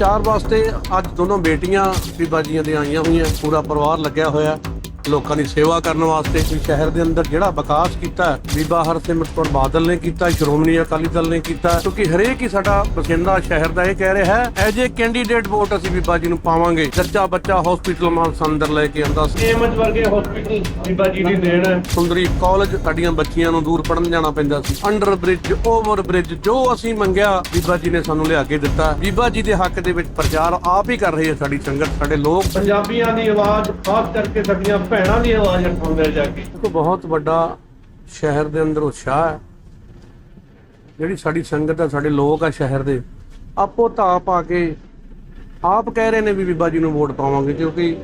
ਪ੍ਰਚਾਰ ਵਾਸਤੇ ਅੱਜ ਦੋਨੋਂ ਬੇਟੀਆਂ ਬੀਬਾ ਜੀਆਂ ਦੀਆਂ ਆਈਆਂ ਹੋਈਆਂ ਪੂਰਾ ਪਰਿਵਾਰ ਲੱਗਿਆ ਹੋਇਆ। ਲੋਕਾਂ ਦੀ ਸੇਵਾ ਕਰਨ ਵਾਸਤੇ ਵੀ ਸ਼ਹਿਰ ਦੇ ਅੰਦਰ ਜਿਹੜਾ ਵਿਕਾਸ ਕੀਤਾ ਬੀਬਾ ਹਰਸਿਮਰਤ ਕੌਰ ਬਾਦਲ ਨੇ ਕੀਤਾ ਸ਼੍ਰੋਮਣੀ ਅਕਾਲੀ ਦਲ ਨੇ ਕੀਤਾ ਕਿਉਂਕਿ ਹਰੇਕ ਹੀ ਸਾਡਾ ਬਸਿੰਦਾ ਸ਼ਹਿਰ ਦਾ ਇਹ ਕਹਿ ਰਿਹਾ ਹੈ ਐਜ ਏ ਕੈਂਡੀਡੇਟ ਵੋਟ ਅਸੀਂ ਬੀਬਾ ਜੀ ਨੂੰ ਪਾਵਾਂਗੇ ਜੱਜਾ ਬੱਚਾ ਹਸਪੀਟਲ ਮਾਨਸਾ ਅੰਦਰ ਲੈ ਕੇ ਆਂਦਾ ਏਮਜ ਵਰਗੇ ਹਸਪੀਟਲ ਬੀਬਾ ਜੀ ਦੀ ਦੇਣ ਹੈ। ਸੁੰਦਰੀ ਕਾਲਜ ਸਾਡੀਆਂ ਬੱਚੀਆਂ ਨੂੰ ਦੂਰ ਪੜਨ ਜਾਣਾ ਪੈਂਦਾ ਸੀ। ਅੰਡਰ ਬ੍ਰਿਜ ਓਵਰ ਬ੍ਰਿਜ ਜੋ ਅਸੀਂ ਮੰਗਿਆ ਬੀਬਾ ਜੀ ਨੇ ਸਾਨੂੰ ਲਿਆ ਕੇ ਦਿੱਤਾ। ਬੀਬਾ ਜੀ ਦੇ ਹੱਕ ਦੇ ਵਿੱਚ ਪ੍ਰਚਾਰ ਆਪ ਹੀ ਕਰ ਰਹੀ ਹੈ ਸਾਡੀ ਸੰਗਤ ਸਾਡੇ ਲੋਕ। ਪੰਜਾਬੀਆਂ ਦੀ ਆਵਾਜ਼ ਖਾਸ ਕਰਕੇ ਸਾਡੀਆਂ ਭੈਣਾਂ ਦੀ ਆਵਾਜ਼ ਉਠਾਉਂਦੇ ਜਾ ਕੇ। ਦੇਖੋ, ਬਹੁਤ ਵੱਡਾ ਸ਼ਹਿਰ ਦੇ ਅੰਦਰ ਉਤਸ਼ਾਹ ਹੈ। ਜਿਹੜੀ ਸਾਡੀ ਸੰਗਤ ਹੈ, ਸਾਡੇ ਲੋਕ ਆ ਸ਼ਹਿਰ ਦੇ, ਆਪੋ ਤਾਂ ਪਾ ਕੇ ਆਪ ਕਹਿ ਰਹੇ ਨੇ ਵੀ ਬੀਬਾ ਜੀ ਨੂੰ ਵੋਟ ਪਾਵਾਂਗੇ, ਕਿਉਂਕਿ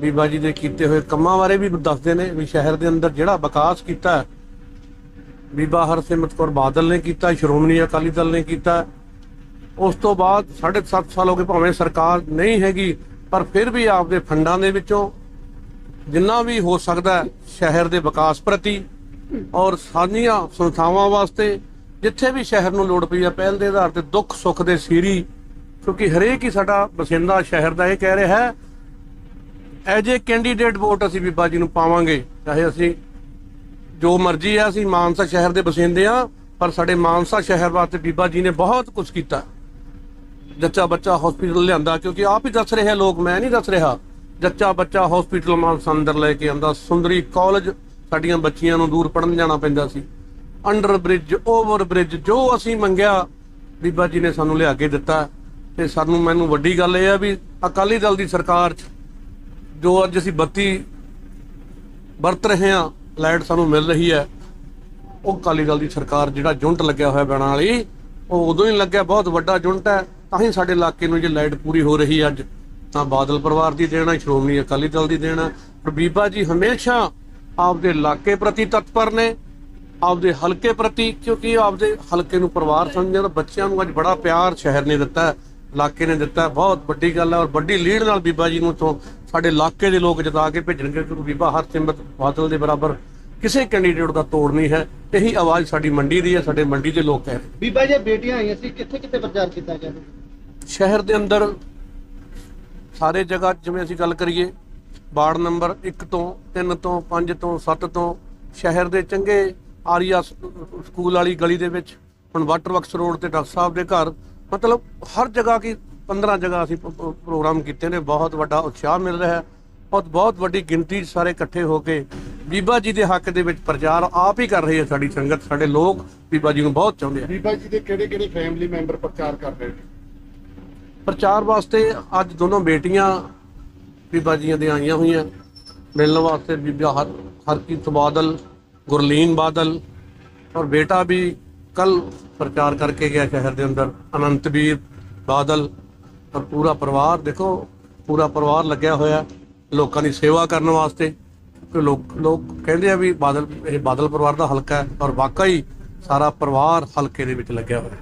ਬੀਬਾ ਜੀ ਦੇ ਕੀਤੇ ਹੋਏ ਕੰਮਾਂ ਬਾਰੇ ਵੀ ਦੱਸਦੇ ਨੇ ਵੀ ਸ਼ਹਿਰ ਦੇ ਅੰਦਰ ਜਿਹੜਾ ਵਿਕਾਸ ਕੀਤਾ ਬੀਬਾ ਹਰਸਿਮਰਤ ਕੌਰ ਬਾਦਲ ਨੇ ਕੀਤਾ, ਸ਼੍ਰੋਮਣੀ ਅਕਾਲੀ ਦਲ ਨੇ ਕੀਤਾ, ਉਸ ਤੋਂ ਬਾਅਦ 7.5 ਸਾਲ ਹੋ ਗਏ, ਭਾਵੇਂ ਸਰਕਾਰ ਨਹੀਂ ਹੈਗੀ, ਪਰ ਫਿਰ ਵੀ ਆਪਦੇ ਫੰਡਾਂ ਦੇ ਵਿੱਚੋਂ ਜਿੰਨਾ ਵੀ ਹੋ ਸਕਦਾ ਸ਼ਹਿਰ ਦੇ ਵਿਕਾਸ ਪ੍ਰਤੀ ਔਰ ਸਾਨੀਆਂ ਸੰਸਥਾਵਾਂ ਵਾਸਤੇ ਜਿੱਥੇ ਵੀ ਸ਼ਹਿਰ ਨੂੰ ਲੋੜ ਪਈ ਆ ਪਹਿਲ ਦੇ ਆਧਾਰ ਤੇ ਦੁੱਖ ਸੁੱਖ ਦੇ ਸੀਰੀ, ਕਿਉਂਕਿ ਹਰੇਕ ਹੀ ਸਾਡਾ ਬਸਿੰਦਾ ਸ਼ਹਿਰ ਦਾ ਇਹ ਕਹਿ ਰਿਹਾ ਹੈ ਐਜ ਏ ਕੈਂਡੀਡੇਟ ਵੋਟ ਅਸੀਂ ਬੀਬਾ ਜੀ ਨੂੰ ਪਾਵਾਂਗੇ, ਚਾਹੇ ਅਸੀਂ ਜੋ ਮਰਜ਼ੀ ਹੈ, ਅਸੀਂ ਮਾਨਸਾ ਸ਼ਹਿਰ ਦੇ ਬਸਿੰਦੇ ਆ ਪਰ ਸਾਡੇ ਮਾਨਸਾ ਸ਼ਹਿਰ ਵਾਸਤੇ ਬੀਬਾ ਜੀ ਨੇ ਬਹੁਤ ਕੁਝ ਕੀਤਾ। ਜੱਚਾ ਬੱਚਾ ਹਸਪੀਟਲ ਲਿਆਂਦਾ, ਕਿਉਂਕਿ ਆਪ ਹੀ ਦੱਸ ਰਹੇ ਆ ਲੋਕ, ਮੈਂ ਨਹੀਂ ਦੱਸ ਰਿਹਾ। ਜੱਚਾ ਬੱਚਾ ਹਸਪੀਟਲ ਮਾਨਸਾ ਅੰਦਰ ਲੈ ਕੇ ਆਂਦਾ ਸੁੰਦਰੀ ਕਾਲਜ ਸਾਡੀਆਂ ਬੱਚੀਆਂ ਨੂੰ ਦੂਰ ਪੜਨ ਜਾਣਾ ਪੈਂਦਾ ਸੀ। ਅੰਡਰ ਬ੍ਰਿਜ ਓਵਰ ਬ੍ਰਿਜ ਜੋ ਅਸੀਂ ਮੰਗਿਆ, ਬੀਬਾ ਜੀ ਨੇ ਸਾਨੂੰ ਲਿਆ ਕੇ ਦਿੱਤਾ। ਤੇ ਸਾਨੂੰ ਮੈਨੂੰ ਵੱਡੀ ਗੱਲ ਇਹ ਆ ਵੀ ਅਕਾਲੀ ਦਲ ਦੀ ਸਰਕਾਰ 'ਚ ਜੋ ਅੱਜ ਅਸੀਂ ਬੱਤੀ ਵਰਤ ਰਹੇ ਹਾਂ ਲਾਈਟ ਸਾਨੂੰ ਮਿਲ ਰਹੀ ਹੈ, ਉਹ ਅਕਾਲੀ ਦਲ ਦੀ ਸਰਕਾਰ ਜਿਹੜਾ ਜੁੰਟ ਲੱਗਿਆ ਹੋਇਆ ਬਣਾ ਵਾਲੀ, ਉਹ ਉਦੋਂ ਹੀ ਲੱਗਿਆ, ਬਹੁਤ ਵੱਡਾ ਜੁੰਟ ਹੈ। ਤਾਂ ਹੀ ਸਾਡੇ ਇਲਾਕੇ ਨੂੰ ਜੇ ਲਾਈਟ ਪੂਰੀ ਹੋ ਰਹੀ ਹੈ ਅੱਜ। ਤਾਂ ਬਾਦਲ ਪਰਿਵਾਰ ਦੀ ਦੇਣਾ ਸ਼੍ਰੋਮਣੀ ਅਕਾਲੀ ਦਲ ਦੀ ਦੇਣਾ ਪਰ ਬੀਬਾ ਜੀ ਹਮੇਸ਼ਾ ਆਪਦੇ ਇਲਾਕੇ ਪ੍ਰਤੀ ਤਤਪਰ ਨੇ ਆਪਦੇ ਹਲਕੇ ਪ੍ਰਤੀ ਕਿਉਂਕਿ ਆਪਦੇ ਹਲਕੇ ਨੂੰ ਪਰਿਵਾਰ ਸਮਝਦੇ ਨੇ ਬੱਚਿਆਂ ਨੂੰ ਅੱਜ ਬੜਾ ਪਿਆਰ ਸ਼ਹਿਰ ਨੇ ਦਿੱਤਾ ਇਲਾਕੇ ਨੇ ਦਿੱਤਾ। ਬਹੁਤ ਵੱਡੀ ਗੱਲ ਹੈ ਔਰ ਵੱਡੀ ਲੀਡ ਨਾਲ ਬੀਬਾ ਜੀ ਨੂੰ ਤੋਂ ਸਾਡੇ ਇਲਾਕੇ ਦੇ ਲੋਕ ਜਿਤਾ ਕੇ ਭੇਜਣਗੇ ਕਿਉਂਕਿ ਬੀਬਾ ਹਰਸਿਮਰਤ ਬਾਦਲ ਦੇ ਬਰਾਬਰ ਕਿਸੇ ਕੈਂਡੀਡੇਟ ਦਾ ਤੋੜ ਨਹੀਂ ਹੈ। ਇਹੀ ਆਵਾਜ਼ ਸਾਡੀ ਮੰਡੀ ਦੀ ਹੈ ਸਾਡੇ ਮੰਡੀ ਦੇ ਲੋਕ ਕਹਿ ਰਹੇ ਬੀਬਾ ਜੀ ਬੇਟੀਆਂ ਆਈਆਂ ਸੀ ਕਿੱਥੇ ਕਿੱਥੇ ਪ੍ਰਚਾਰ ਕੀਤਾ ਗਿਆ? ਸ਼ਹਿਰ ਦੇ ਅੰਦਰ ਸਾਰੇ ਜਗ੍ਹਾ ਜਿਵੇਂ ਅਸੀਂ ਗੱਲ ਕਰੀਏ, ਵਾਰਡ ਨੰਬਰ 1 ਤੋਂ 3 ਤੋਂ 5 ਤੋਂ 7 ਤੋਂ, ਸ਼ਹਿਰ ਦੇ ਚੰਗੇ ਆਰੀਆ ਸਕੂਲ ਵਾਲੀ ਗਲੀ ਦੇ ਵਿੱਚ, ਹੁਣ ਵਾਟਰ ਵਰਕਸ ਰੋਡ ਤੇ ਡਾਕਟਰ ਸਾਹਿਬ ਦੇ ਘਰ, ਮਤਲਬ ਹਰ ਜਗ੍ਹਾ ਕੀ 15 ਜਗ੍ਹਾ ਅਸੀਂ ਪ੍ਰੋਗਰਾਮ ਕੀਤੇ ਨੇ, ਬਹੁਤ ਵੱਡਾ ਉਤਸ਼ਾਹ ਮਿਲ ਰਿਹਾ ਹੈ, ਔਰ ਬਹੁਤ ਵੱਡੀ ਗਿਣਤੀ ਸਾਰੇ ਇਕੱਠੇ ਹੋ ਕੇ ਬੀਬਾ ਜੀ ਦੇ ਹੱਕ ਦੇ ਵਿੱਚ ਪ੍ਰਚਾਰ ਆਪ ਹੀ ਕਰ ਰਹੀ ਹੈ ਸਾਡੀ ਸੰਗਤ, ਸਾਡੇ ਲੋਕ ਬੀਬਾ ਜੀ ਨੂੰ ਬਹੁਤ ਚਾਹੁੰਦੇ ਆ। ਬੀਬਾ ਜੀ ਦੇ ਕਿਹੜੇ ਕਿਹੜੇ ਫੈਮਿਲੀ ਮੈਂਬਰ ਪ੍ਰਚਾਰ ਕਰ ਰਹੇ ਨੇ? ਪ੍ਰਚਾਰ ਵਾਸਤੇ ਅੱਜ ਦੋਨੋਂ ਬੇਟੀਆਂ ਬੀਬਾ ਜੀਆਂ ਦੀਆਂ ਆਈਆਂ ਹੋਈਆਂ। ਮਿਲਣ ਵਾਸਤੇ ਬੀਬਾ ਹਰ ਹਰਕੀਤ ਬਾਦਲ, ਗੁਰਲੀਨ ਬਾਦਲ ਔਰ ਬੇਟਾ ਵੀ ਕੱਲ ਪ੍ਰਚਾਰ ਕਰਕੇ ਗਿਆ ਸ਼ਹਿਰ ਦੇ ਅੰਦਰ। ਅਨੰਤਵੀਰ ਬਾਦਲ ਔਰ ਪੂਰਾ ਪਰਿਵਾਰ, ਦੇਖੋ, ਪੂਰਾ ਪਰਿਵਾਰ ਲੱਗਿਆ ਹੋਇਆ ਲੋਕਾਂ ਦੀ ਸੇਵਾ ਕਰਨ ਵਾਸਤੇ। ਕਿ ਲੋਕ ਲੋਕ ਕਹਿੰਦੇ ਆ ਵੀ ਬਾਦਲ, ਇਹ ਬਾਦਲ ਪਰਿਵਾਰ ਦਾ ਹਲਕਾ ਹੈ ਔਰ ਵਾਕਈ ਸਾਰਾ ਪਰਿਵਾਰ ਹਲਕੇ ਦੇ ਵਿੱਚ ਲੱਗਿਆ ਹੋਇਆ।